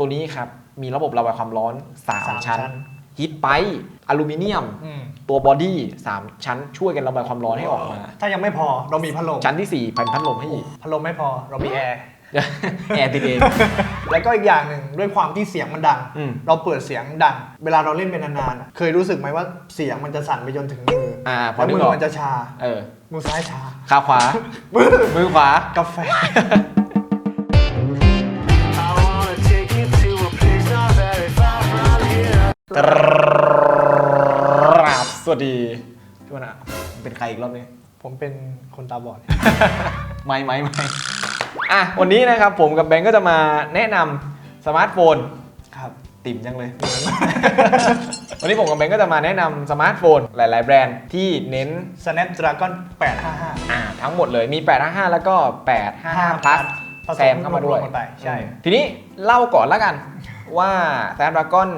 ตัวนี้ครับ มีระบบระบายความร้อนสาม3ชั้นชั้นฮีทไปอลูมิเนียมอืมตัวบอดี้3ชั้นช่วยกันระบายความร้อนให้ออกมา ถ้ายังไม่พอเรามีพัดลม ชั้นที่4พันพัดลมให้อีก พัดลมไม่พอเรามีแอร์ แอร์ติดเอง แล้วก็อีกอย่างหนึ่งด้วยความที่เสียงมันดังอืมเราเปิดเสียงดัง เวลาเราเล่นเป็นนานๆอะเคยรู้สึกไหมว่าเสียงมันจะสั่นไปจนถึงมือออ่าพอแล้วนึกมือออกมันจะชา เออ มือซ้ายชา ขาขวา มือมือขวา กาแฟ กราบสวัสดีทุกคนอะเป็นใครอีกรอบนี้ ผมเป็นคนตาบอด ไม่ไม่ไม่อะวันนี้นะครับผมกับแบงก์ก็จะมาแนะนำสมาร์ทโฟน ครับ ติ่มจังเลย วันนี้ผมกับแบงก์ก็จะมาแนะนำสมาร์ทโฟนหลาย ๆ แบรนด์ที่เน้น Snapdragon 855 อ่าทั้งหมดเลยมี 855 แล้วก็ 855 plus ผสมแซมเข้ามาด้วยรวมกันไปใช่ ทีนี้เล่าก่อนแล้วกัน ว่า Snapdragon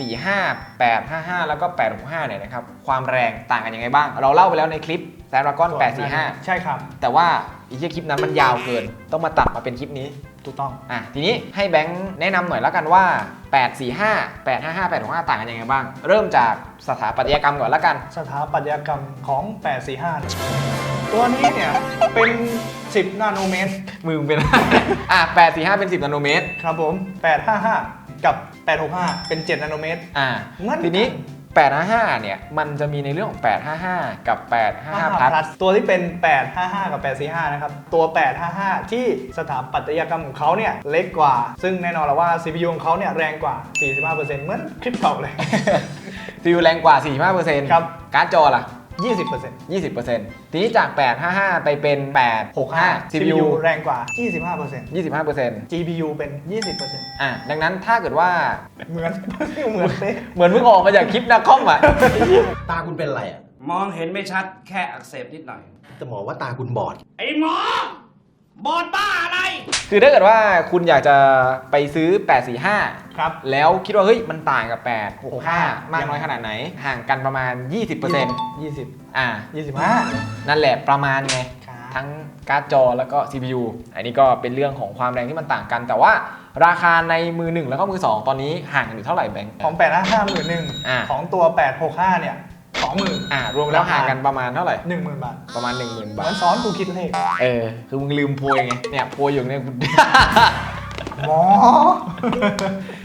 845 855 แล้วก็ 865 เนี่ยนะครับ ความแรงต่างกันยังไงบ้าง เราเล่าไปแล้วในคลิป Snapdragon 845 ใช่ครับ แต่ว่าอีกคลิปนั้นมันยาวเกิน ต้องมาตัดมาเป็นคลิปนี้ ถูกต้อง อะทีนี้ให้แบงค์แนะนำหน่อยแล้วกันว่า 845 855 865ต่างกันยังไงบ้าง เริ่มจากสถาปัตยกรรมก่อนแล้วกัน สถาปัตยกรรมของ 845เนี่ยตัวนี้เนี่ย เป็น 10 นาโนเมตร มือมึงเป็น อะ845 เป็น 10นาโนเมตร ครับผม 855 กับ 865 เป็น 7 นาโนเมตร อ่าเหมือนกัน ทีนี้ 855 เนี่ย มันจะมีในเรื่องของ 855 กับ 855 plus ตัวที่เป็น 855 กับ 845 นะครับ ตัว 855 ที่สถาปัตยกรรมของเขาเนี่ย เล็กกว่า ซึ่งแน่นอนแล้วว่า CPU ของเขาเนี่ย แรงกว่า 45%เหมือนคลิปเก่าเลย CPU แรงกว่า 45%ครับ การ์ดจอล่ะ 20% 20%ทีนี้จาก 855 ไปเป็น 865 CPU แรงกว่า 25% 25% GPU เป็น 20%อะดังนั้นถ้าเกิดว่าเหมือน เหมือนเป๊ะเหมือนเพิ่งออกมาจากคลิปนักคอมอะ ตาคุณเป็นอะไรอะมองเห็นไม่ชัดแค่อักเสบนิดหน่อย แต่หมอว่าตาคุณบอด ไอ้หมอ บอดบ้าอะไร คือถ้าเกิดว่าคุณอยากจะไปซื้อ 845 ครับ แล้วคิดว่าเฮ้ยมันต่างกับ 865 มากน้อยขนาดไหน ห่างกันประมาณ 20% 20 อ่า 25 นั่นแหละประมาณไง ครับทั้งการ์ดจอแล้วก็ CPU อันนี้ก็เป็นเรื่องของความแรงที่มันต่างกัน แต่ว่าราคาในมือหนึ่งแล้วก็มือสองตอนนี้ห่างกันอยู่เท่าไหร่แบงค์ ของ855หมื่นหนึ่งอ่าของตัว 865 เนี่ย 20,000อ่ารวมแล้วห่างกันประมาณเท่าไหร่10,000บาทประมาณ 1 0,000เหบามือทนซ้อนกูคิดเลขเออ คือมึงลืมโพยไง เนี่ยโพยอยู่เนี่ยคุณหมอ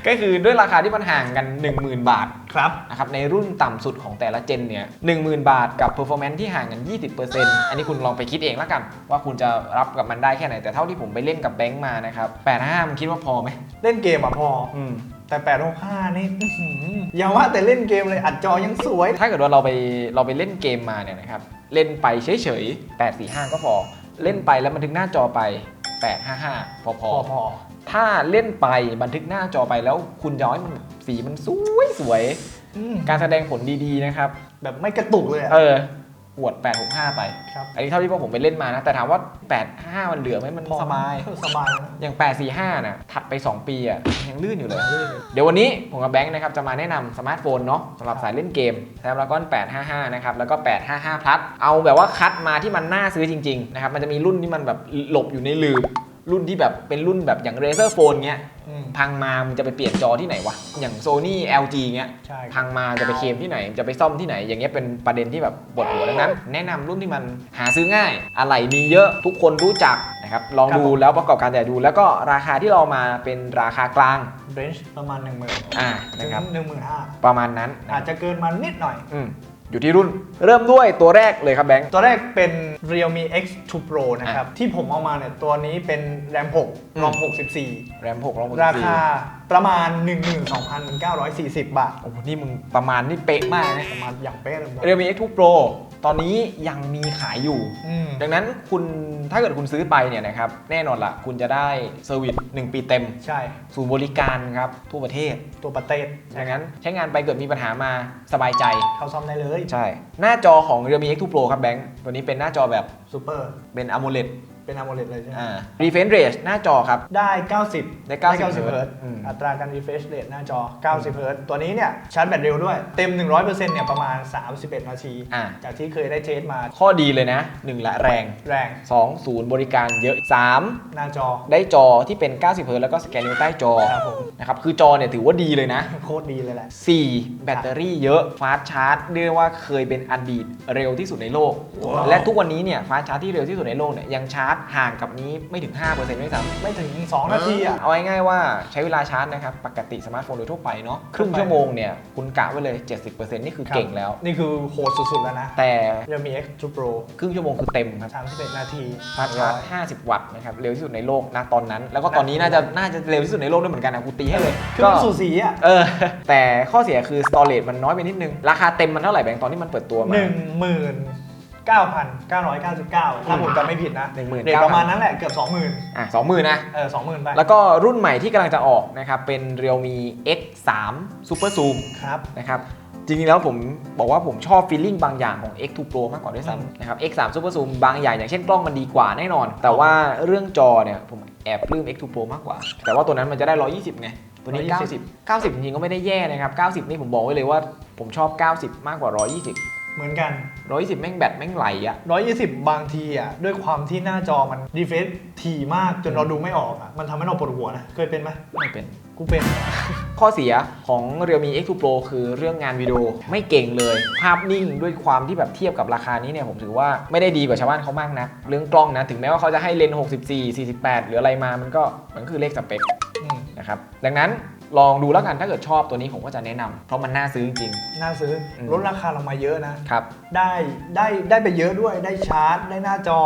ก็คือด้วยราคาที่มันห่างกัน 10,000 บาทครับ นะครับในรุ่นต่ำสุดของแต่ละเจนเนี่ย10,000 บาทกับ performance ที่ห่างกัน 20%อันนี้คุณลองไปคิดเองแล้วกัน ว่าคุณจะรับกับมันได้แค่ไหนแต่เท่าที่ผมไปเล่นกับแบงค์มานะครับ85มึงคิดว่าพอไหมเล่นเกมอะพอ อืม แต่865นี่อื้อหืออย่าว่าแต่เล่นเกมเลยอัดจอยังสวย ถ้าเกิดว่าเราไปเราไปเล่นเกมมาเนี่ยนะครับ เล่นไปเฉยๆ845 ก็พอ เล่นไปแล้วบันทึกหน้าจอไป 855 พอพพออพอถ้าเล่นไปบันทึกหน้าจอไปแล้วคุณจะเอาให้มันสีมันสวยสวยอืมๆการแสดงผลดีๆนะครับ แบบไม่กระตุกเลยอะ เออ อวด 865 ไป ครับอันนี้เท่าที่พวกผมไปเล่นมานะ แต่ถามว่า 85 มันเหลือไหมมันพอสบายเออสบายนะ อย่าง 845 น่ะ ถัดไป 2 ปีอะ ยังลื่นอยู่เลย เดี๋ยววันนี้ผมกับแบงค์นะครับ จะมาแนะนำสมาร์ทโฟนเนาะสำหรับสายเล่นเกม Snapdragon 855 นะครับ แล้วก็ 855 plus เอาแบบว่าคัดมาที่มันน่าซื้อจริง ๆ นะครับ มันจะมีรุ่นที่มันแบบหลบอยู่ในลืม รุ่นที่แบบเป็นรุ่นแบบอย่าง Razer Phone เงี้ยอืม พังมามึงจะไปเปลี่ยนจอที่ไหนวะ อย่าง Sony LG เงี้ยใช่ พังมาจะไปเคลมที่ไหน จะไปซ่อมที่ไหน อย่างเงี้ยเป็นประเด็นที่แบบปวดหัวดังนั้น แนะนำรุ่นที่มันหาซื้อง่าย อะไรมีเยอะทุกคนรู้จักนะครับลองดูแล้วประกอบการแต่ดู แล้วก็ราคาที่เรามาเป็นราคากลางเรนจ์ประมาณ 1 0,000 อ่าถึนะงครับ 15,000 ประมาณนั้นนะอาจจะเกินมานิดหน่อย อืม อยู่ที่รุ่นเริ่มด้วยตัวแรกเลยครับแบงค์ ตัวแรกเป็น Realme X2 Pro นะครับ ที่ผมเอามาเนี่ยตัวนี้เป็น RAM 6 ROM 64 แรม6รองราคาประมาณ 12,940 บาท โอ้โหนี่มึงประมาณนี่เป๊ะมากนะประมาณอย่างเป๊ะเลยเรียลมี X2 Pro ตอนนี้ยังมีขายอยู่ อืม ดังนั้นคุณถ้าเกิดคุณซื้อไปเนี่ยนะครับแน่นอนละคุณจะได้เซอร์วิส1ปีเต็ม ใช่ ศูนย์บริการครับทั่วประเทศ ตัวประเทศดังนั้นใช้งานไปเกิดมีปัญหามาสบายใจ เข้าซ่อมได้เลยใช่ หน้าจอของ Realme X2 Pro ครับแบงค์ ตัวนี้เป็นหน้าจอแบบซูเปอร์ เป็น AMOLED เป็น AMOLED เลยใช่ไหมอ่า refresh rate หน้าจอครับ ได้ 90ได้90เฮิร์ตอืม อัตราการ refresh rate หน้าจอ 90เฮิร์ตตัวนี้เนี่ยชาร์จแบตเร็วด้วย เต็ม 100%เนี่ยประมาณ 31 นาที อ่า จากที่เคยได้เทสมาข้อดีเลยนะ 1 ละแรง แรง 2 ศูนย์บริการเยอะ 3 หน้าจอ ได้จอที่เป็น 90เฮิร์ตแล้วก็สแกนนิ้วใต้จอครับผม นะครับ คือจอเนี่ยถือว่าดีเลยนะ โคตรดีเลยแหละ 4 แบตเตอรี่เยอะ ฟาสชาร์จเรียกว่าเคยเป็นอดีตเร็วที่สุดในโลก ว้าว และทุกวันนี้เนี่ยฟาสชาร์จที่เร็วที่สุดในโลกเนี่ยยังชาร์จห่างกับนี้ไม่ถึง 5%ด้วยซ้ำไม่ถึง 2 นาทีอะ เอาง่ายๆว่าใช้เวลาชาร์จนะครับ ปกติสมาร์ทโฟนโดยทั่วไปเนาะครึ่งชั่วโมงเนี่ย คุณกะไว้เลย 70%นี่คือเก่งแล้ว นี่คือโหดสุดๆแล้วนะ แต่ Realme X2 Pro ครึ่งชั่วโมงคือเต็มครับ31นาทีฟาสชาร์จ50 วัตต์นะครับเร็วที่สุดในโลกนะตอนนั้น แล้วก็ตอนนี้น่าจะน่าจะเร็วที่สุดในโลกด้วยเหมือนกันนะกูตีให้เลยคือมันสูสีอะเออแต่ข้อเสียคือ storage มันน้อยไปนิดนึงราคาเต็มมันเท่าไหร่แบงค์ตอนที่มันเปิดตัวมาหนึ่งหมื่ นเก้าพันเก้าร้อยเก้าสิบเก้าถ้าผมจำไม่ผิดนะ19,000เด็กประมาณนั้นแหละเกือบสองหมื่นอะสองหมื่นนะ เออสองหมื่นไปแล้วก็รุ่นใหม่ที่กำลังจะออกนะครับ เป็น Realme X3 Super Zoom ครับ นะครับ จริงๆแล้วผมบอกว่าผมชอบฟีลลิ่งบางอย่างของ X2 Pro มากกว่าด้วยอืม ซ้ำนะครับ X3 Super Zoom บางอย่างอย่างเช่นกล้องมันดีกว่าแน่นอน แต่ว่าเรื่องจอเนี่ยผมแอบปลื้ม X2 Pro มากกว่า แต่ว่าตัวนั้นมันจะได้ 120 ไง ตัวนี้ 90 90 จริงๆก็ไม่ได้แย่นะครับ 90 นี่ผมบอกไว้เลยว่าผมชอบ 90 มากกว่า 120 เหมือนกัน120แม่งแบตแม่งไหลอะ120บางทีอะด้วยความที่หน้าจอมันดีเฟซถี่มากจนเราดูไม่ออกอะมันทำให้เราปวดหัวนะเคยเป็นไหมไม่เป็น กูเป็น ข้อเสียของ Realme X2 Pro คือเรื่องงานวิดีโอไม่เก่งเลย ภาพนิ่งด้วยความที่แบบเทียบกับราคานี้เนี่ยผมถือว่าไม่ได้ดีกว่าชาวบ้านเขามากนะ เรื่องกล้องนะ ถึงแม้ว่าเขาจะให้เลนส์64 48 หรืออะไรมามันก็มันคือเลขสเปค อืม นะครับดังนั้น ลองดูแล้วกันถ้าเกิดชอบตัวนี้ผมก็จะแนะนำเพราะมันน่าซื้อจริง น่าซื้ออม ลดราคาลงมาเยอะนะ ๆครับ ได้ได้ได้ไปเยอะด้วยได้ชาร์จ ได้หน้าจอ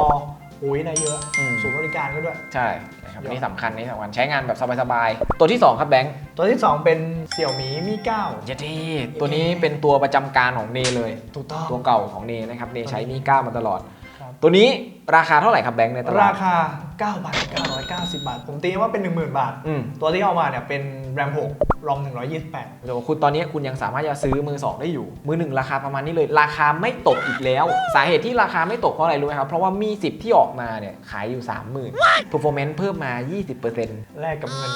อุ้ยได้เยอะอืม ศูนย์บริการก็ด้วย ใช่นะครับยอดนี่สำคัญนี่สำคัญใช้งานแบบสบายๆ ตัวที่ 2 ครับแบงค์ตัวที่ 2 เป็นเสี่ยวหมีมี9เยทีตัวนี้เป็นตัวประจำการของเนเลย ถูกต้อง ตัวเก่าของเนนะครับเนใช้มี9มาตลอด ครับ ตัวนี้ราคาเท่าไหร่ครับแบงค์ในตลาราดคา9บาท990 บาท ผมตีว่าเป็น 10,000 บาท อืม ตัวที่เอามาเนี่ยเป็น RAM 6 ROM 128เดี๋ยวคุณตอนนี้คุณยังสามารถจะซื้อมือ 2 ได้อยู่ มือ 1 ราคาประมาณนี้เลย ราคาไม่ตกอีกแล้ว สาเหตุที่ราคาไม่ตกเพราะอะไรรู้ไหมครับ เพราะว่ามี 10 ที่ออกมาเนี่ย ขายอยู่ 30,000 performance เพิ่มมา 20%แลกกับเงิน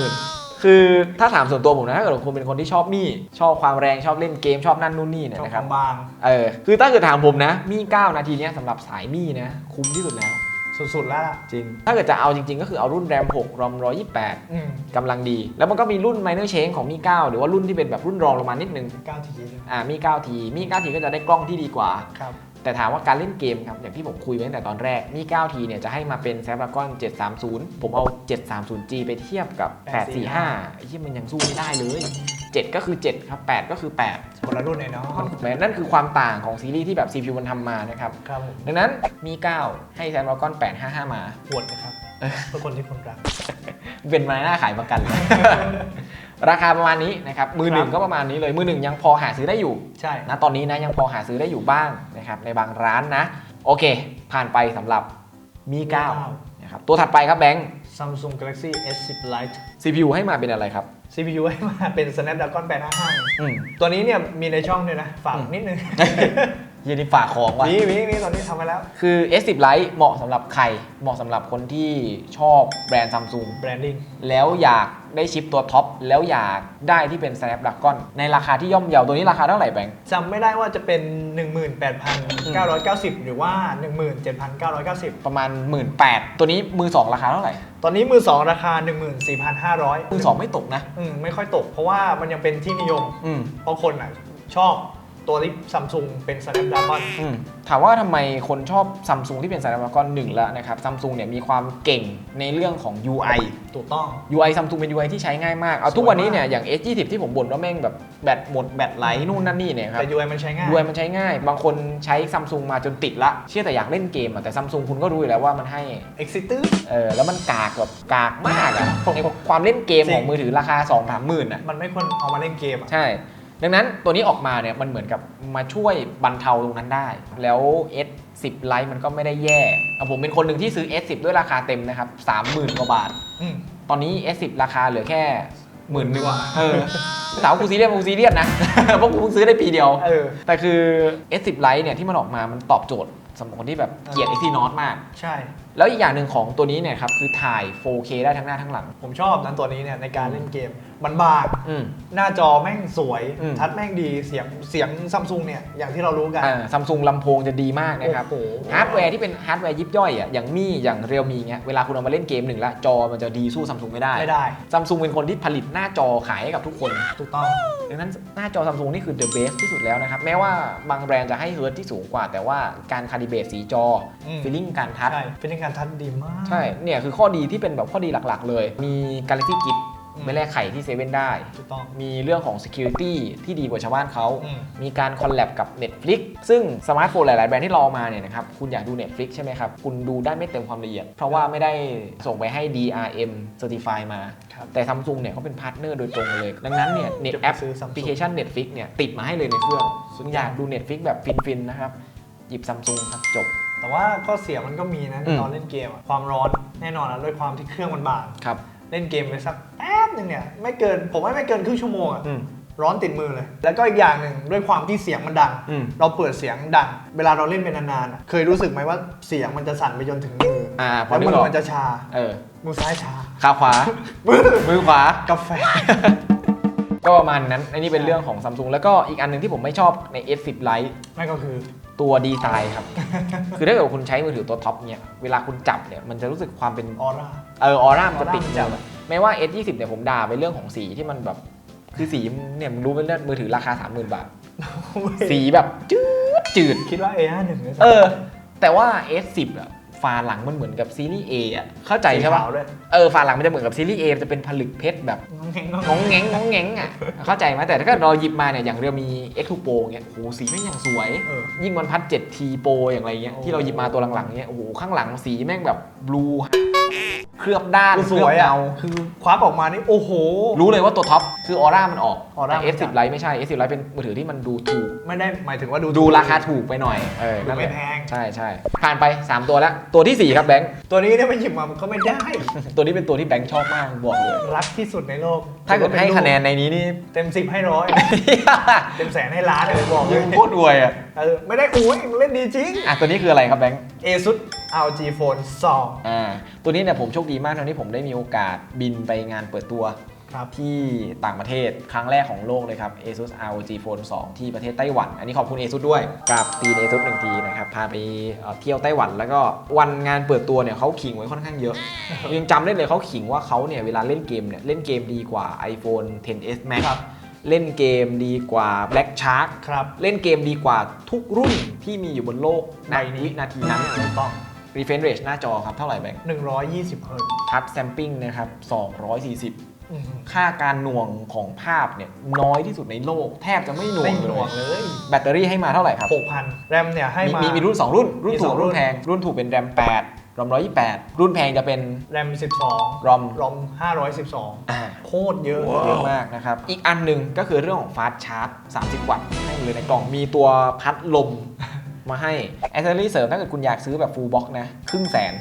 20,000คือถ้าถามส่วนตัวผมนะถ้าเกิดคุณเป็นคนที่ชอบมี่ชอบความแรงชอบเล่นเกมชอบนั่นนู่นนี่เนี่ยชอบนะคครัวาบมบางเออคือถ้าเกิดถามผมนะมี่9นาทีเนี้ยสำหรับสายมี่นะคุ้มที่สุดแล้ว สุดๆแล้วล่ะจริง ถ้าเกิดจะเอาจริง ๆ ก็คือเอารุ่น RAM 6 ROM 128อืมกำลังดี แล้วมันก็มีรุ่น minor change ของมี 9 หรือว่ารุ่นที่เป็นแบบรุ่นรองลงมานิดนึง9ทีเลยอ่ามี 9T มี 9T ก็จะได้กล้องที่ดีกว่า ครับ แต่ถามว่าการเล่นเกมครับ อย่างที่ผมคุยไว้ตั้งแต่ตอนแรก มี 9T เนี่ยจะให้มาเป็น Snapdragon 730 ผมเอา 730G ไปเทียบกับ845ไอ้ที่มันยังสู้ไม่ได้เลย 7 ก็คือ 7 ครับ 8 ก็คือ 8 คนละรุ่นเลยเนาะแม้นั่นคือความต่างของซีรีส์ที่แบบ CPU มันทำมานะครับครับผมดังนั้นมี 9 ให้ Snapdragon 855 มาปวดนะครับเพื่อคนที่คนรัก เป็นมาหน้าขายประกันเลยราคาประมาณนี้นะครับ มือหนึ่งครับก็ประมาณนี้เลย มือหนึ่งยังพอหาซื้อได้อยู่ ใช่นะตอนนี้นะยังพอหาซื้อได้อยู่บ้างนะครับในบางร้านนะ โอเค ผ่านไปสำหรับมี9นะครับตัวถัดไปครับแบงค์ Samsung Galaxy S10 Lite CPU ให้มาเป็นอะไรครับ CPU ให้มาเป็น Snapdragon 855อืมตัวนี้เนี่ยมีในช่องด้วยนะ ฝากอืมนิดนึง ยีนี่ฝากของว่ะ มีมีมีตอนนี้ทำมาแล้ว คือ S10 Lite เหมาะสำหรับใคร เหมาะสำหรับคนที่ชอบแบรนด์ Samsung Branding แล้วอยากได้ชิปตัวท็อป แล้วอยากได้ที่เป็น Snapdragon ในราคาที่ย่อมเยาตัวนี้ราคาเท่าไหร่แบงค์ จำไม่ได้ว่าจะเป็น 18,990 หรือว่า 17,990 ประมาณ 1 8ื่นตัวนี้มือ2ราคาเท่าไหร่ ตอนนี้มือ 2 ราคา 14,500มือ2ไม่ตกนะ อืมไม่ค่อยตก เพราะว่ามันยังเป็นที่นิยม อืม เพราะคนอะชอบ ตัวที่ซัมซุงเป็น Snapdragon อืมถามว่าทำไมคนชอบซัมซุงที่เป็น Snapdragon หนึ่งแล้วนะครับซัมซุงเนี่ยมีความเก่งในเรื่องของ UI ถูกต้อง UI ซัมซุงเป็น UI ที่ใช้ง่ายมาก เอาสวยทุกวันนี้เนี่ยมากอย่าง S20 ที่ผมบ่นว่าแม่งแบบแบตหมดแบตไหลนู่นนั่นนี่เนี่ยครับ แต่ UI มันใช้ง่าย UI มันใช้ง่าย บางคนใช้ซัมซุงมาจนติดละ เชื่อแต่อยากเล่นเกมอะแต่ซัมซุงคุณก็รู้อยู่แล้วว่ามันให้ Exit เออแล้วมันกากแบบกากมากอะในความเล่นเกมของมือถือราคา2 3หมื่นอะมันไม่ควรเอามาเล่นเกมอะใช่ ดังนั้นตัวนี้ออกมาเนี่ยมันเหมือนกับมาช่วยบรรเทาตรงนั้นได้ แล้ว S10 Lite มันก็ไม่ได้แย่เอาผมเป็นคนหนึ่งที่ซื้อ S10 ด้วยราคาเต็มนะครับ 30,000 กว่าบาทอืมตอนนี้ S10 ราคาเหลือแค่หมื่นหนึ่งกว่าเออถามว่ากูซีเรียสกูซีเรียสนะเพราะกูเพิ่งซื้อได้ปีเดียวเออแต่คือ S10 Lite เนี่ยที่มันออกมามันตอบโจทย์สำหรับคนที่แบบเกลียด Exynos มาก ใช่ แล้วอีกอย่างหนึ่งของตัวนี้เนี่ยครับคือถ่าย 4K ได้ทั้งหน้าทั้งหลัง ผมชอบนั้นตัวนี้เนี่ยในการเล่นเกม มันบางอืม หน้าจอแม่งสวย อืม ทัดแม่งดีเสียงเสียงซัมซุงเนี่ยอย่างที่เรารู้กัน ซัมซุงลำโพงจะดีมากนะครับ โอ้โห ฮาร์ดแวร์ที่เป็นฮาร์ดแวร์ยิบย่อยอะอย่างมี่อย่างเรียวมีเงี้ยเวลาคุณเอามาเล่นเกมหนึ่งละจอมันจะดีสู้ซัมซุงไม่ได้ไม่ได้ซัมซุงเป็นคนที่ผลิตหน้าจอขายให้กับทุกคน ถูกต้อง ดังนั้นหน้าจอซัมซุงนี่คือ the best ที่สุดแล้วนะครับ แม้ว่าบางแบรนด์จะให้เฮิร์ตที่สูงกว่า แต่ว่าการคาลิเบรตสีจออืมฟีลลิ่งการทัชใช่เป็นการทัดดีมาก ใช่ เนี่ยคือข้อดีที่เป็นแบบข้อดีหลักๆ เลย มี Galaxy Gift อืม ไม่แลกไข่ที่เซเว่นได้ ถูกต้อง มีเรื่องของ Security ที่ดีกว่าชาวบ้านเขา อืม มีการคอลแลบกับ Netflix ซึ่งสมาร์ทโฟนหลาย ๆ แบรนด์ที่เราเอามาเนี่ยนะครับ คุณอยากดู Netflix ใช่ไหมครับ คุณดูได้ไม่เต็มความละเอียด เพราะว่าไม่ได้ส่งไปให้ DRM Certify มา ครับ แต่ Samsung เนี่ยเขาเป็นพาร์ทเนอร์โดยตรงเลย ดังนั้นเนี่ย Net จะไป App ซื้อ Samsung แอปพลิเคชัน Netflix เนี่ยติดมาให้เลยในเครื่องสุดคุณยอด อยากดู Netflix แบบฟิน ๆ นะครับ หยิบ Samsung ครับจบ แต่ว่าข้อเสียมันก็มีนะในอืม ตอนเล่นเกมอะความร้อนแน่นอนนะด้วยความที่เครื่องมันบาง ครับ เล่นเกมไปสักแป๊บหนึงเนี่ยไม่เกินผมว่าไม่เกินครึ่งชั่วโมงอะอืม ร้อนติดมือเลย แล้วก็อีกอย่างหนึ่งด้วยความที่เสียงมันดัง อืม เราเปิดเสียงดัง เวลาเราเล่นเป็นนานๆอะเคยรู้สึกไหมว่าเสียงมันจะสั่นไปจนถึงมืออาพอแล้วนึมืกออก มันจะชาเออมือซ้ายชา ขาขวา มือมือขวา กาแฟ ก็ประมาณนั้นอันนี้เป็นเรื่องของ Samsung แล้วก็อีกอันหนึ่งที่ผมไม่ชอบใน S10 Lite นั่นก็คือ ตัวดีไซน์ครับ คือถ้าเกิดว่าคุณใช้มือถือตัวท็อปเนี่ยเวลาคุณจับเนี่ยมันจะรู้สึกความเป็นออร่า เออออร่ามันจะติดออร่ามันจับจะแม้ว่า S20 เนี่ยผมด่าไปเรื่องของสีที่มันแบบคือสีเนี่ยมึงรู้เป็นเรื่องมือถือราคา 30,000 บาท สีแบบจืดจืดคิดว่า A51 เลยเออ แต่ว่า S10 อะ ฝาหลังมันเหมือนกับซีรีส์ A อะเข้าใจใช่ปะสีขาวด้วย เออฝาหลังมันจะเหมือนกับซีรีส์ A มันจะเป็นผลึกเพชรแบบน้องแข็งน้องงองแงงงองแงงอะเข้าใจไหมแต่ถ้าเกิดเราหยิบมาเนี่ยอย่างเรียวมี X2 Pro เงี้ยโอ้โหสีแม่งอย่างสวย เออ ยิ่งวันพัด 7T Pro อย่างไรเงี้ยโอ้ที่เราหยิบมาตัวหลังๆเงี้ยโอ้โหข้างหลังสีแม่งแบบบลู เคลือบด้านคือเคสลือวบยอะเงาคือควักออกมานี่โอ้โห รู้เลยว่าตัวท็อปคือออร่ามันออกออร่าแต่ มันจั S10 ด Lite ไม่ใช่ S10 Lite เป็นมือถือที่มันดูถูก ไม่ได้หมายถึงว่าดู ดูราคาถูกไปหน่อย เออดูนั่นแหไม่ละแพง ใช่ใช่ผ่านไป 3 ตัวแล้ว ตัวทีสี่4 ครับแบงค์ ตัวนี้เนี่ยมันหยิบมามันก็ไม่ได้ ตัวนี้เป็นตัวที่แบงค์ชอบมากบอกเลย รักที่สุดในโลกถ้าเกิดให้คะแนนในนี้นี่ เต็มสิบให้ร้อย เต็มแสนให้ล้านเลยบอกเลยิยงโคตรรวยอะเออไม่ได้อวยเล่นดีจริง อะตัวนี้คืออะไรครับแบงค์ ASUS ROG Phone 2 อ่าตัวนี้เนี่ยผมโชคดีมากตอนที่ผมได้มีโอกาสบินไปงานเปิดตัวครับที่ต่างประเทศครั้งแรกของโลกเลยครับ ASUS ROG Phone 2 ที่ประเทศไต้หวัน อันนี้ขอบคุณ ASUS ด้วยกับตีน ASUS หนึ่งทีนะครับ พาไปเอ่อเที่ยวไต้หวัน แล้วก็วันงานเปิดตัวเนี่ยเขาขิงไว้ค่อนข้างเยอะ ยังจำได้เลยเขาขิงว่าเขาเนี่ยเวลาเล่นเกมเนี่ยเล่นเกมดีกว่า iPhone 10s Max ครับเล่นเกมดีกว่า Black Shark ครับเล่นเกมดีกว่าทุกรุ่นที่มีอยู่บนโลกในใบนี้วินาทีนั้นถูกต้อง refresh rate หน้าจอครับ เท่าไหร่แบงค์120เฮิร์ตซ์ทัชแซมปิ้งนะครับ 240 อืมค่าการหน่วงของภาพเนี่ยน้อยที่สุดในโลก แทบจะไม่หน่วไม่งหน่วงเลยเลยแบตเตอรี่ให้มาเท่าไหร่ครับ 6,000 แรมเนี่ยให้มามี มีรุ่น 2 รุ่น รุ่นมีถูสอกงรุ่รุ่นน แพง รุ่นถูกเป็นแรม8รอม128 รุ่นแพงจะเป็นแรม 12รอมรอม512 อ่าโคตรเยอะเยอะมากนะครับ อีกอันหนึ่งก็คือเรื่องของฟาสชาร์จ 30 วัตต์ให้มาเลยในกล่องมีตัวพัดลม มาให้แอสเซอรี่เสริมถ้าเกิดคุณอยากซื้อแบบฟูลบ็อกนะ ครึ่งแสน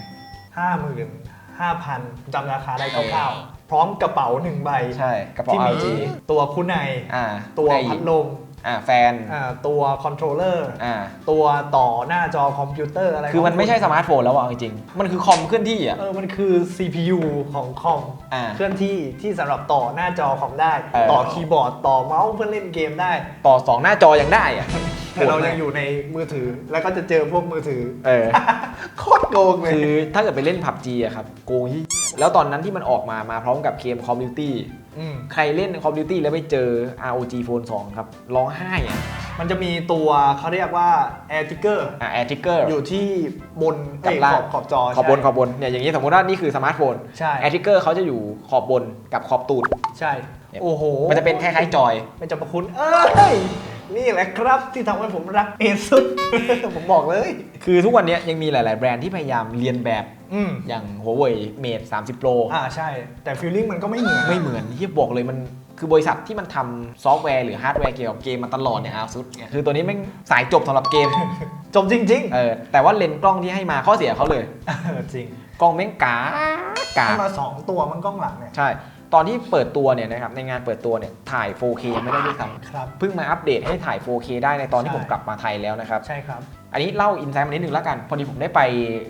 55,000จำราคาได้คร่าวๆพร้อมกระเป๋าหนึ่งใบใช่ กระเป๋า ที่มี LG ตัวคู่ในอ่าตัวในพัดลมอ่าแฟนอ่าตัวคอนโทรลเลอร์ อ่าตัวต่อหน้าจอคอมพิวเตอร์อะไรคือมันขงไม่ใช่สมาร์ทโฟนแล้วอะจริงๆมันคือคอมเคลื่อนที่อะ เออมันคือ CPU ของคอมอ่าเคลื่อนที่ที่สำหรับต่อหน้าจอคอมได้ เออ ต่อคีย์บอร์ด ต่อเมาส์เพื่อเล่นเกมได้ ต่อสองหน้าจอยังได้อะ แต่เรายังอยู่ในมือถือ แล้วก็จะเจอพวกมือถือเออ โคตรโกงเลย คือถ้าเกิดไปเล่นผับจีอะครับโกงยี่แล้วตอนนั้นที่มันออกมามาพร้อมกับเกม Call of Duty มใครเล่น Call of Duty แล้วไปเจอ ROG Phone 2 ครับร้องไห้อะมันจะมีตัวเขาเรียกว่า Air Trigger อะ Air Trigger อยู่ที่บนกับเอ้ยล่าขงอบขอบจอขอบบนใช่ขอบบนเนี่ยอย่างนี้สมมติว่านี่คือสมาร์ทโฟนใช่ Air Trigger เขาจะอยู่ขอบบนกับขอบตูด ใช่ เนี่ย โอ้โหมันจะเป็นคล้ายๆจอยไม่จำประคุณเอ้ย นี่แหละครับที่ทำให้ผมรักเอซุด ผมบอกเลย คือทุกวันนี้ยังมีหลาย ๆ แบรนด์ที่พยายามเรียนแบบอืมอย่าง Huawei Mate 30 Pro อ่าใช่ แต่ฟีลลิ่งมันก็ไม่เหมือน ไม่เหมือนที่บอกเลยมันคือบริษัทที่มันทำซอฟต์แวร์หรือฮาร์ดแวร์เกี่ยวกับเกมมาตลอดเนี่ยอาซุดเนี่ยคือตัวนี้แม่งสายจบสำหรับเกม จบจริงเออแต่ว่าเลนส์กล้องที่ให้มาข้อเสียเขาเลยๆเออจริงกล้องแม่งกากาให้มาสองตัวมันกล้องหลังเนี่ย ใช่ ตอนที่เปิดตัวเนี่ยนะครับในงานเปิดตัวเนี่ยถ่าย 4K ยังไม่ได้ด้วยซ้ครับำเพิ่งมาอัปเดตให้ถ่าย 4K ได้ในตอนที่ใช่ ผมกลับมาไทยแล้วนะครับ ใช่ครับ อันนี้เล่าอินไซต์มานิดนึงแล้วกัน พอดีผมได้ไป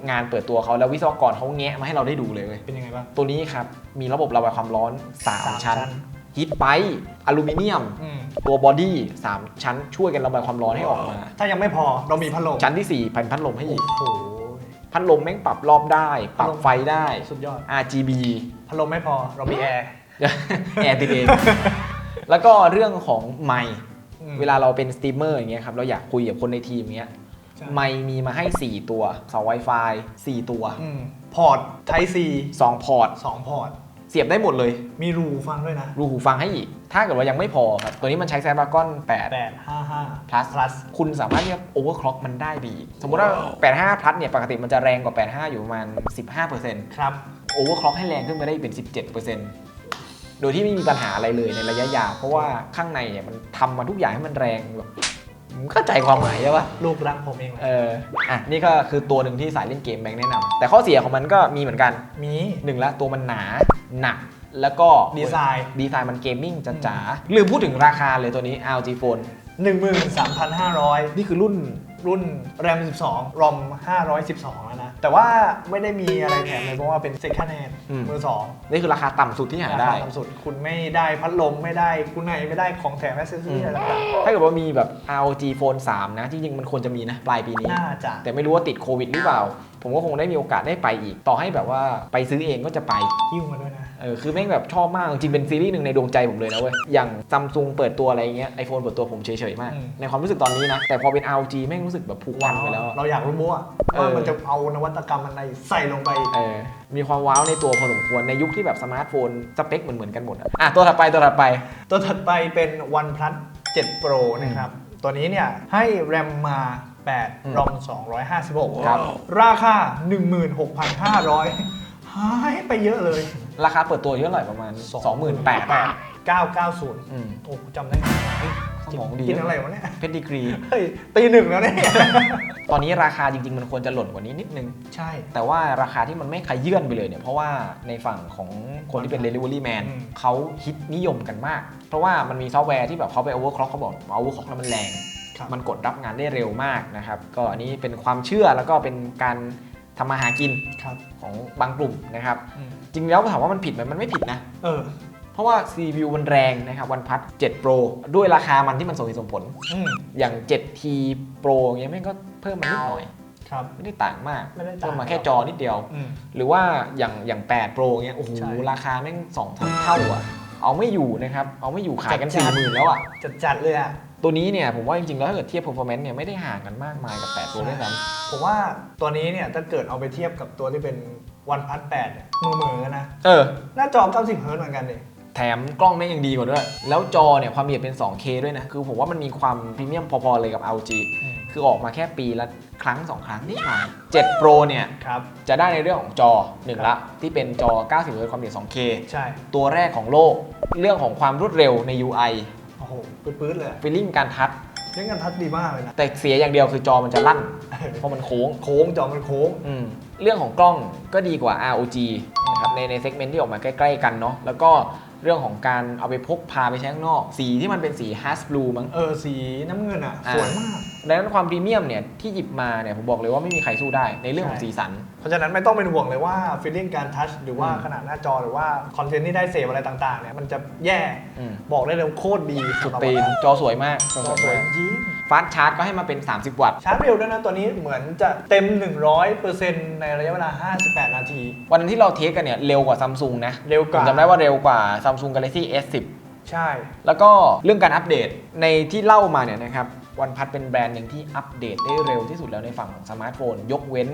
งานเปิดตัวเขาแล้ววิศวกรเขาแงะมาให้เราได้ดูเลยเว้ยเป็นยังไงบ้าง ตัวนี้ครับ มีระบบระบายความร้อน สาม3 ชั้น ชั้นฮีทไปอลูมิเนียม อืมตัวบอดี้3ชั้นช่วยกันระบายความร้อนให้ออกมา ถ้ายังไม่พอเรามีพัดลมชั้นที่4พันพัดลมให้อีก โอ้โห พัดลมแม่งปรับรอบได้ ปรับไฟได้ สุดยอด RGB พัดลมไม่พอเรามีแอร์แอร์ติดเองแล้วก็เรื่องของไมค์อืมเวลาเราเป็นสตรีมเมอร์อย่างเงี้ยครับเราอยากคุยกับคนในทีมเงี้ยใช่ไมค์มีมาให้ 4 ตัวเสา Wi-Fi 4 ตัวอืมพอร์ตไทซี2พอร์ตสองพอร์ต เสียบได้หมดเลย มีรูฟังด้วยนะรูหูฟังให้อีก ถ้าเกิดว่ายังไม่พอครับ ตัวนี้มันใช้ Snapdragon 8 855 plus plus คุณสามารถที่จะ overclock มันได้ดี สมมุติว่า 85 plus เนี่ยปกติมันจะแรงกว่า 85 อยู่ประมาณ 15%ครับ overclock ให้แรงขึ้นไปได้เป็น 17%โดยที่ไม่มีปัญหาอะไรเลยในระยะยาวเพราะว่าข้างในเนี่ยมันทำมาทุกอย่างให้มันแรงแบบมึง เข้าใจความหมายใช่ปะลูกรักผมเองแหละเอออะนี่ก็คือตัวหนึ่งที่สายเล่นเกมแบงค์แนะนำแต่ข้อเสียของมันก็มีเหมือนกันมีหนึ่งละตัวมันหนาหนักแล้วก็ดีไซน์ดีไซน์มันเกมมิ่งจ๋าๆลืมพูดถึงราคาเลยตัวนี้ LG Phone 13,500 นี่คือรุ่น รุ่น RAM 12 ROM 512 แล้วนะ แต่ว่าไม่ได้มีอะไรแถมเลยเพราะว่าเป็น second hand อืม มือสองนี่คือราคาต่ำสุดที่หาราได้ คาต่ำสุดคุณไม่ได้พัดลมไม่ได้คุณไหนไม่ได้ของแถมแอสเซสซอรี่อะไรต่างถ้าเกิดว่ามีแบบ ROG Phone 3 นะ จริงๆ มันควรจะมีนะ ปลายปีๆนี้น่าจะแต่ไม่รู้ว่าติดโควิดหรือเปล่าผมก็คงได้มีโอกาสได้ไปอีก ต่อให้แบบว่าไปซื้อเองก็จะไปยิ้วมาด้วยนะ เออคือแม่งแบบชอบมาก จริงๆเป็นซีรีส์หนึ่งในดวงใจผมเลยนะเว้ย อย่างซัมซุงเปิดตัวอะไรเงี้ยไอโฟนเปิดตัวผมเฉยๆมาก อืม ในความรู้สึกตอนนี้นะ แต่พอเป็น ROG แม่งรู้สึกแบบผูกพันไปแล้วอะ เราอยากรู้มั่วเออว่ามันจะเอานวัตกรรมอะไรใส่ลงไป เออมีความว้าวในตัวพอสมควรในยุคที่แบบสมาร์ทโฟนสเปคเหมือนๆกันหมดอะอะตัวถัดไปตัวถัดไป ตัวถัดไปเป็น OnePlus 7 Pro นะครับ ตัวนี้เนี่ยให้ RAM มา อืม8 ROM 256 ครับ ราคา 16,500 หายไปเยอะเลย ราคาเปิดตัวเยอะหน่อยประมาณ 28,000 990 อืม โอ้กูจำได้ไงเฮ้ยสมองดีกินอะไรวะเนี่ย เพชรดีกรี เฮ้ยตีหนึ่งแล้วเนี่ย ตอนนี้ราคาจริง ๆ มันควรจะหล่นกว่านี้นิดนึง ใช่ แต่ว่าราคาที่มันไม่ขยื่นไปเลยเนี่ย เพราะว่าในฝั่งของคนที่เป็น Delivery Man อืม เขาฮิตนิยมกันมาก เพราะว่ามันมีซอฟต์แวร์ที่แบบเขาไป overclock เขาบอก overclock แล้วมันแรงครับ มันกดรับงานได้เร็วมากนะครับ ก็อันนี้เป็นความเชื่อแล้วก็เป็นการทำมาหากินครับของบางกลุ่มนะครับอืมจริงแล้วถามว่ามันผิดไหมมันไม่ผิดนะเออเพราะว่า CPU มันแรงนะครับวันพัด7 Pro ด้วยราคามันที่มันสมเหตุสมผลอืมอย่าง 7T Pro เงี้ยแม่งก็เพิ่มมานิดหน่อยครับไม่ได้ต่างมากไม่ได้ต่างเพิ่มมาแค่จอนิดเดียวอืมหรือว่าอย่างอย่าง8 Pro เงี้ยโอ้โหใช่ราคาแม่งสองเท่าอะเอาไม่อยู่นะครับ เอาไม่อยู่ขายกันจัสี่ดๆหมื่นแล้วอะจัดจัดๆเลยอะ ตัวนี้เนี่ยผมว่าจริงๆแล้วถ้าเกิดเทียบ performance เนี่ยไม่ได้ห่างกันมากมายกับ8 Pro ด้วยซ้ผมว่าตัวนี้เนี่ยถ้าเกิดเอาไปเทียบกับตัวที่เป็น OnePlus 8เนี่ยมือมือๆนะำเออ หน้าจอ 90 เฮิร์ตซ์เหมือนกันเลยแถมกล้องแม่งยังดีกว่าด้วย แล้วจอเนี่ยความละเอียดเป็น 2K ด้วยนะ คือผมว่ามันมีความพรีเมียมพอๆเลยกับ LG คือออกมาแค่ปีละครั้ง 2 ครั้งนี่หน่อย7 Pro เนี่ย ครับ จะได้ในเรื่องของจอหนึ่งละ ที่เป็นจอ 90 Hz ความละเอียด 2K ใช่ ตัวแรกของโลก เรื่องของความรวดเร็วใน UI โอ้โหปื๊ดๆเลยฟีลลิ่งการทัชเล่นกันทัดดีมากเลยนะ แต่เสียอย่างเดียวคือจอมันจะลั่น เพราะมันโค้ง โค้งจอมันโค้ง อืมเรื่องของกล้องก็ดีกว่า ROG นะครับในในเซกเมนต์ที่ออกมาใกล้ ๆ กันเนาะแล้วก็ เรื่องของการเอาไปพกพาไปใช้ข้างนอก สีที่มันเป็นสี h a s blue มั้ง เออสีน้ำเงินอะ อ่า สวยมาก ดังนั้นความพรีเมียมเนี่ยที่หยิบมาเนี่ยผมบอกเลยว่าไม่มีใครสู้ได้ในเรื่องของใช่ สีสัน เพราะฉะนั้นไม่ต้องเป็นห่วงเลยว่าฟีลลิ่งการทัชหรือว่าอืมขนาดหน้าจอหรือว่าคอนเทนต์ที่ได้เสพอะไรต่างๆเนี่ยมันจะแย่อืม บอกได้เลยว่าโคตรดีสุดสำหรับตีน OnePlus จอสวยมากจอสวยจริง ฟาสชาร์จก็ให้มาเป็น 30 วัตต์ ชาร์จเร็วด้วยนะตัวนี้เหมือนจะเต็ม 100%ในระยะเวลา 58 นาที วันนั้นที่เราเทสกันเนี่ยเร็วกว่าซัมซุงนะเร็วกว่าผมจำได้ว่าเร็วกว่า Samsung Galaxy S10 ใช่ แล้วก็เรื่องการอัปเดตในที่เล่ามาเนี่ยนะครับวันพัดเป็นแบรนด์หนึ่งที่อัปเดตได้เร็วที่สุดแล้วในฝั่งของสมาร์ทโฟน ยกเว้น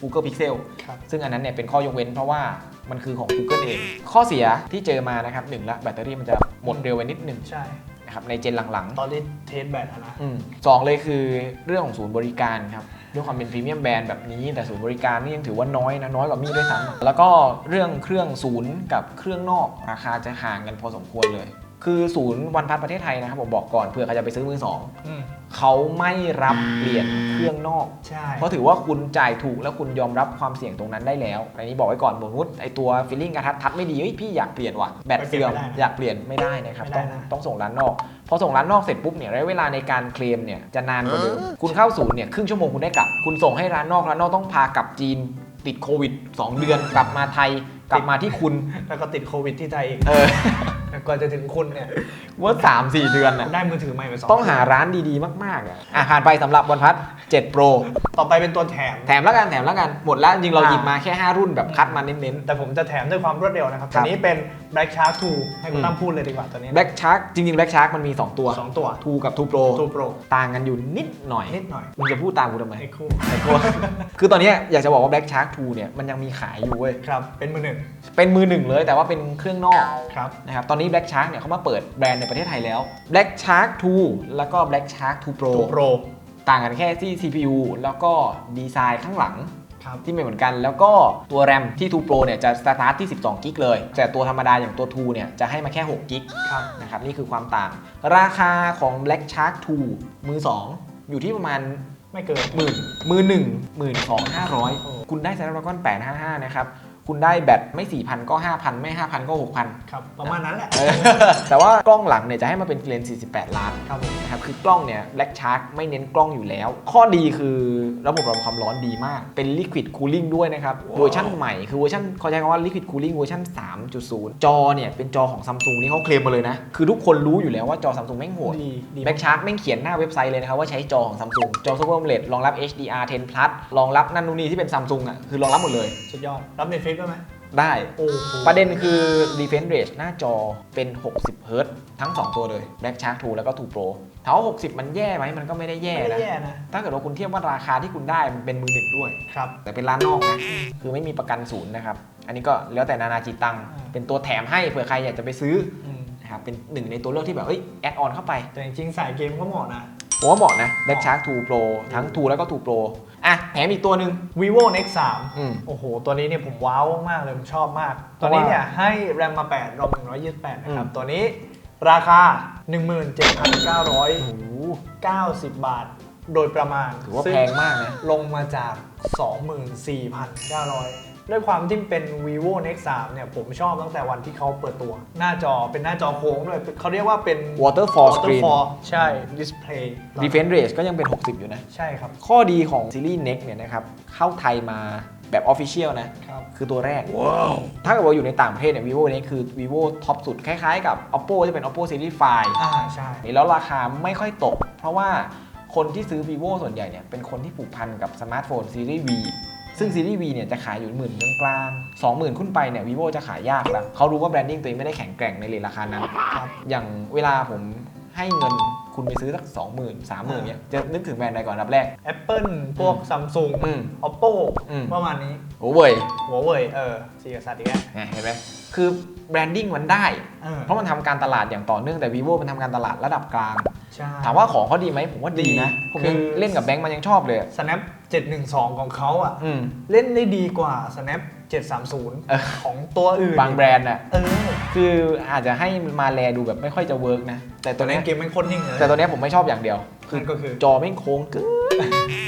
Google Pixel ครับซึ่งอันนั้นเนี่ยเป็นข้อยกเว้นเพราะว่ามันคือของ Google เอง ข้อเสียที่เจอมานะครับหนึ่งละแบตเตอรี่มันจะหมดเร็วไปนิดนึงใช่ นะครับในเจนหลังตอนที่เทสแบตอะนะ ๆอืมสองเลยคือเรื่องของศูนย์บริการครับด้วยความเป็นพรีเมียมแบรนด์แบบนี้ แต่ศูนย์บริการนี่ยังถือว่าน้อยนะน้อยกว่ามีด้วยซ้ำแล้วก็เรื่องเครื่องศูนย์กับเครื่องนอกราคาจะห่างกันพอสมควรเลย คือศูนย์วันพัฒประเทศไทยนะครับผมบอกก่อนเผื่อใครจะไปซื้อมือสองอืมเขาไม่รับเปลี่ยนเครื่องนอก ใช่ เพราะถือว่าคุณจ่ายถูกแล้วคุณยอมรับความเสี่ยงตรงนั้นได้แล้วอันนี้บอกไว้ก่อนสมมติไอตัวฟิลลิ่งกระทัดทัดไม่ดีเฮ้ยพี่อยากเปลี่ยนว่ะแบตเสื่อมอยากเปลี่ยนไม่ได้นะครับไม่ต้ได้องนะ ต้องส่งร้านนอก พอส่งร้านนอกเสร็จปุ๊บเนี่ยระยะเวลาในการเคลมเนี่ยจะนานกว่าเดิมคุณเข้าศูนย์เนี่ยครึ่งชั่วโมงคุณได้กลับ คุณส่งให้ร้านนอกร้านนอกต้องพากลับจีนติดโควิด2เดือนกลับมาไทยกลับมาที่คุณ แล้วก็ติดโควิดที่ไทยอีก เออแต่ ก่อนจะถึงคุณเนี่ยว่าสามสี่เดือนน่ะได้มือถือใหม่ไปสองต้องหาร้านดีๆ มากๆอะอะผ่านไปสำหรับวันพัด7 Pro ต่อไปเป็นตัวแถม แถมแล้วกันแถมแล้วกันหมดแล้วจริงๆเราอ่าหยิบมาแค่ 5 รุ่นแบบคัดมาเน้นแต่ผมจะแถมด้วยความรวดเร็วนะครับครัตัวบนี้เป็น Black Shark 2ให้คุณอืมตั้มพูดเลยดีกว่าตัวนี้ๆ Black Shark จริงๆ Black Shark มันมี 2 ตัวสองตัว2กับ2 Pro 2 Pro ต่างกันอยู่นิดหน่อยนิดหน่อยมึงจะพูดตามกูทำไมไอ้คู่ไอ้กูคือตอนเนี้ยอยากจะบอกว่า Black Shark 2เนี่ยมันยังมีขายอยู่เว้ยครับเป็นมือหนึ่งเป็นมือหนึ่งเลยแต่ว่าเป็นเครื่องนอกครับนะครับตอนนี้ Black Shark เนี่ยเขามาเปิดแบรนด์ในประเทศไทยแล้ว Black Shark 2แล้วก็ Black Shark 2 Pro 2 Pro ต่างกันแค่ที่ CPU แล้วก็ดีไซน์ข้างหลังครับ ที่ไม่เหมือนกัน แล้วก็ตัว RAM ที่2 Pro เนี่ยจะสตาร์ทที่ 12 กิกเลย แต่ตัวธรรมดาอย่างตัว2เนี่ยจะให้มาแค่ 6 กิกครับนะครับนี่คือความต่าง ราคาของ Black Shark 2 มือ 2 อยู่ที่ประมาณไม่เกินหมื่นมือหนึ่งหมื่นสองห้าร้อยโอ้คุณได้ Snapdragon 855นะครับ คุณได้แบตไม่ 4,000 ก็ 5,000 ไม่ 5,000 ก็ 6,000 ครับ ประมาณนั้นแหละเออแต่ว่ากล้องหลังเนี่ยจะให้มาเป็นเลนส์48 ล้านครับผมนะครับคือกล้องเนี่ย Black Shark ไม่เน้นกล้องอยู่แล้ว ข้อดีคือระบบระบายความร้อนดีมาก เป็น Liquid Cooling ด้วยนะครับ เวอร์ชันใหม่คือเวอร์ชันเขาใช้คำว่า Liquid Cooling เวอร์ชัน3.0 จอเนี่ยเป็นจอของ Samsung นี่เขาเคลมมาเลยนะ คือทุกคนรู้อยู่แล้วว่าจอ Samsung แม่งโหดดีดีแบ็กชาร์กแม่งเขียนหน้าเว็บไซต์เลยนะครับว่าใช้จอของ Samsung จอ Super AMOLED รองรับ HDR 10 plus รองรับนั่นนู่นนี่ที่เป็น Samsung อะคือรองรับหมดเลยสุดยอดรับเน็ตฟลิกด้วยไหมได้โอ้โหประเด็นคือ refresh rate หน้าจอเป็น 60 Hz ทั้ง 2 ตัวเลย Black Shark 2 แล้วก็ 2 Pro ถามว่า60 มันแย่ไหมมันก็ไม่ได้แย่ไม่ได้นะ แย่นะถ้าเกิดว่าคุณเทียบว่าราคาที่คุณได้มันเป็นมือหนึ่งด้วย ครับ แต่เป็นร้านนอกนะคือไม่มีประกันศูนย์นะครับ อันนี้ก็แล้วแต่นานาจิตตังอ่าเป็นตัวแถมให้เผื่อใครอยากจะไปซื้ออืมนะครับเป็นหนึ่งในตัวเลือกที่แบบเอ้ยแอดออนเข้าไปแต่จริงๆสายเกมก็เหมาะนะ ผมว่าเหมาะนะ Black Shark 2 Pro ทั้ง 2 แล้วก็ 2 Pro อะแถมอีกตัวหนึ่ง vivo nex อืม 3โอ้โห ตัวนี้เนี่ยผมว้าวมากเลย ผมชอบมากเพตัวราะว่านี้เนี่ยให้ RAM มา8 ROM 128 นะครับอืมตัวนี้ราคาโอ้17,990โหบาท โดยประมาณถือว่าซึ่แพงมากนะลงมาจาก 24,900 ด้วยความที่เป็น vivo nex 3เนี่ยผมชอบตั้งแต่วันที่เขาเปิดตัว หน้าจอเป็นหน้าจอโค้งด้วยเขาเรียกว่าเป็น Waterfall Screen Waterfall ใช่ display Refresh Rate ก็ยังเป็น 60 อยู่นะ ใช่ครับ ข้อดีของซีรีส์ Next เนี่ยนะครับ เข้าไทยมาแบบ Official นะครับคือตัวแรก ถ้าเกิดว่าอยู่ในต่างประเทศเนี่ย vivo นี้คือ vivo ท็อปสุด คล้ายๆ กับ oppo ที่เป็น oppo series 5อ่าใช่แล้วราคาไม่ค่อยตก เพราะว่าคนที่ซื้อ vivo ส่วนใหญ่เนี่ยเป็นคนที่ผูกพันกับสมาร์ทโฟนซีรีส์ V ซึ่งซีรีส์ V เนี่ยจะขายอยู่หมื่นกลางๆสองหมื่นขึ้นไปเนี่ย vivo จะขายยากแล้วเขารู้ว่าแบรนดิ้งตัวเองไม่ได้แข็งแกร่งในเรทราคานั้นครับอย่างเวลาผมให้เงินคุณไปซื้อสักสองหมื่นสามหมื่นเนี่ยจะนึกถึงแบรนด์ใดก่อนอันดับแรก Apple พวก Samsung อืม Oppo อืม ประมาณนี้โอ้เว้ยหัวเว่ยเออสีกษัตริย์อีกแล้วเห็นไหมคือแบรนดิ้งมันได้ เออเพราะมันทำการตลาดอย่างต่อเนื่องแต่ vivo มันทำการตลาดระดับกลาง ใช่ ถามว่าของเขาดีไหมผมว่าดีนะดีผมคืยังอเล่นกับแบงค์มันยังชอบเลย Snap 712 ของเขาอะอืม เล่นได้ดีกว่า Snap เออ 730 ของตัวอื่นบางแบรนด์น่ะ เออคืออาจจะให้มาแลดูแบบไม่ค่อยจะเวิร์กนะ แต่ตัตัววเล่เนี้นยเกมแม่งโคตรนิ่งเลยแต่ตัวเนี้ยผมไม่ชอบอย่างเดียว นั่นก็คือจอไม่งโค้งเกิน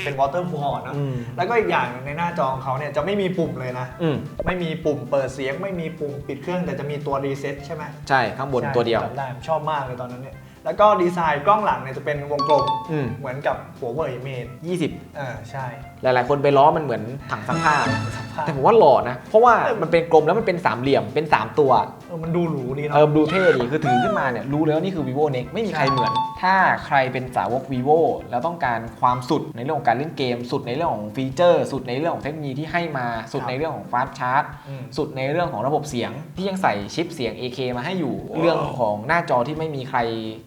เป็น waterfall นะอืม แล้วก็อีกอย่างหนึ่งในหน้าจอของเขาเนี่ยจะไม่มีปุ่มเลยนะ อืมไม่มีปุ่มเปิดเสียง ไม่มีปุ่มปิดเครื่องแต่จะมีตัวรีเซ็ตใช่ไหมใช่ข้างบนตัวเดียวใช่จำได้ผมชอบมากเลยตอนนั้นเนี่ย แล้วก็ดีไซน์กล้องหลังเนี่ยจะเป็นวงกลมอืม เหมือนกับหัวเว่ยเมด 20 เออใช่ หลาย ๆ คนไปล้อมันเหมือนถังซักผ้า แต่ผมว่าหล่อนะ เพราะว่ามันเป็นกลมแล้วมันเป็นสามเหลี่ยมเป็น 3 ตัวเออมันดูหรูดีเอเนาะ อดูเท่ดีคือถือขึ้นมาเนี่ยรู้เลยว่านี่คือ vivo next ไม่มีใครเหมือน ถ้าใครเป็นสาวก vivo แล้วต้องการความสุดในเรื่องของการเล่นเกม สุดในเรื่องของฟีเจอร์ สุดในเรื่องของเทคโนโลยีที่ให้มาสุดในเรื่องของฟาสต์ชาร์จอืม สุดในเรื่องของระบบเสียงที่ยังใส่ชิปเสียง AK มาให้อยู่ เรื่องของหน้าจอที่ไม่มีใคร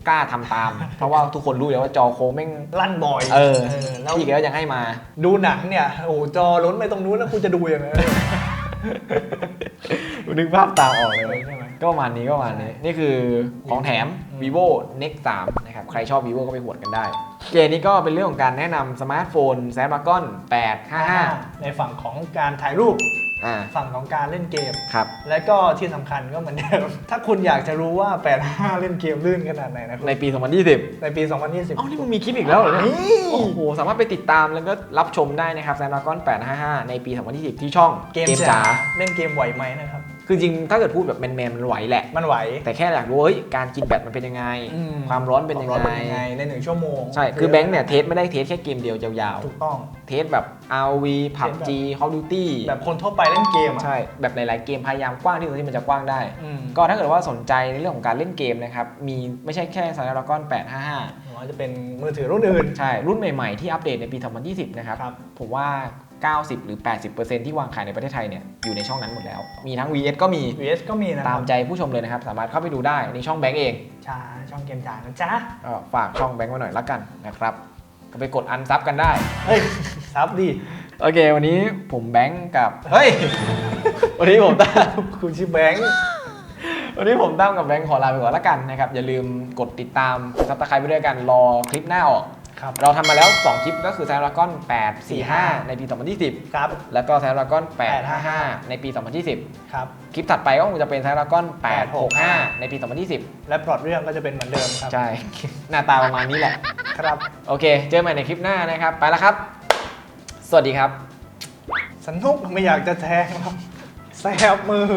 กล้าทำตาม เพราะว่าทุกคนรู้อยู่แล้วว่าจอโค้งแม่งลั่นบ่อยเออแล้วพี่แกก็ยังให้มา ดูหนังเนี่ยโอ้โหจอล้นไปตรงนู้นแล้วคุณจะดูยังไงนึกภาพตามออกเลยใช่ไหมก็ประมาณนี้ก็ประมาณนี้ นี่คือของแถม vivo next 3นะครับ ใครชอบ vivo ก็ไปหวดกันได้ เกมนี้ก็เป็นเรื่องของการแนะนำสมาร์ทโฟน Snapdragon 855 ในฝั่งของการถ่ายรูป อ่าฝั่งของการเล่นเกม ครับ และก็ที่สำคัญก็เหมือนเดิม ถ้าคุณอยากจะรู้ว่า 85 เล่นเกมลื่นขนาดไหนนะครับ ในปี 2020ในปี 2020 เอ้านี่มึงมีคลิปอีกแล้วเหรอเนี่ยนี่ โอ้โห สามารถไปติดตามแล้วก็รับชมได้นะครับ Snapdragon 855 ในปี 2020 ที่ช่องเกมจ๋าเล่นเกมไหวไหมนะครับ คือจริงถ้าเกิดพูดแบบแมนๆมันไหวแหละ มันไหวแต่แค่อยากรู้ว่าเฮ้ยการกินแบตมันเป็นยังไง อืมความร้อนเป็นยังความร้อนไงเป็นยังไงในหนึ่งชั่วโมงใช่ คือแบงค์เนี่ยเทสไม่ได้เทสแค่เกมเดียวยาวถูกต้อง ๆ เทสแบบ RV PUBG Call of Duty แบบคนทั่วไปเล่นเกมอะใช่ แบบหลายๆเกมพยายามกว้างที่สุดที่มันจะกว้างได้ อืมก็ถ้าเกิดว่าสนใจในเรื่องของการเล่นเกมนะครับ มีไม่ใช่แค่ Snapdragon 855 หรือว่าจะเป็นมือถือรุ่นอื่น ใช่ รุ่นใหม่ ๆ ที่อัปเดตในปี 2020 นะครับ ครับ ผมว่า 90 หรือ 80%ที่วางขายในประเทศไทยเนี่ยอยู่ในช่องนั้นหมดแล้ว มีทั้ง VS ก็มี VS ก็มีนะคตารัมใจผู้ชมเลยนะครับ สามารถเข้าไปดูได้ในช่องแบงก์เองใช่ช่องเกมจ๋านะจ๊ะ ก็ฝากช่องแบงก์ไว้หน่อยละกันนะครับก็ไปกดอันซับกันได้ เฮ้ย ซับดิโอเค วันนี้ผมแบงก์กับ เฮ้ย วันนี้ผมตั้ม คุณชื่อแบงค์วันนี้ผมตั้มกับแบงก์ขอลาไปก่อนละกันนะครับ อย่าลืมกดติดตามซับสไครป์ไปด้วยกันรอคลิปหน้าออก ครับเราทำมาแล้ว 2 คลิปก็คือ Snapdragon 845 ในปี 2020 ครับ แล้วก็ Snapdragon 855 ในปี 2020 ครับ คลิปถัดไปก็คงจะเป็น Snapdragon 865 ในปี 2020 และปลอดเรื่องก็จะเป็นเหมือนเดิมครับ ใช่ หน้าตาประมาณนี้แหละ ครับ โอเค เจอกันใหม่ในคลิปหน้านะครับ ไปแล้วครับ สวัสดีครับ สนุกไม่อยากจะแทงครับแสบมือ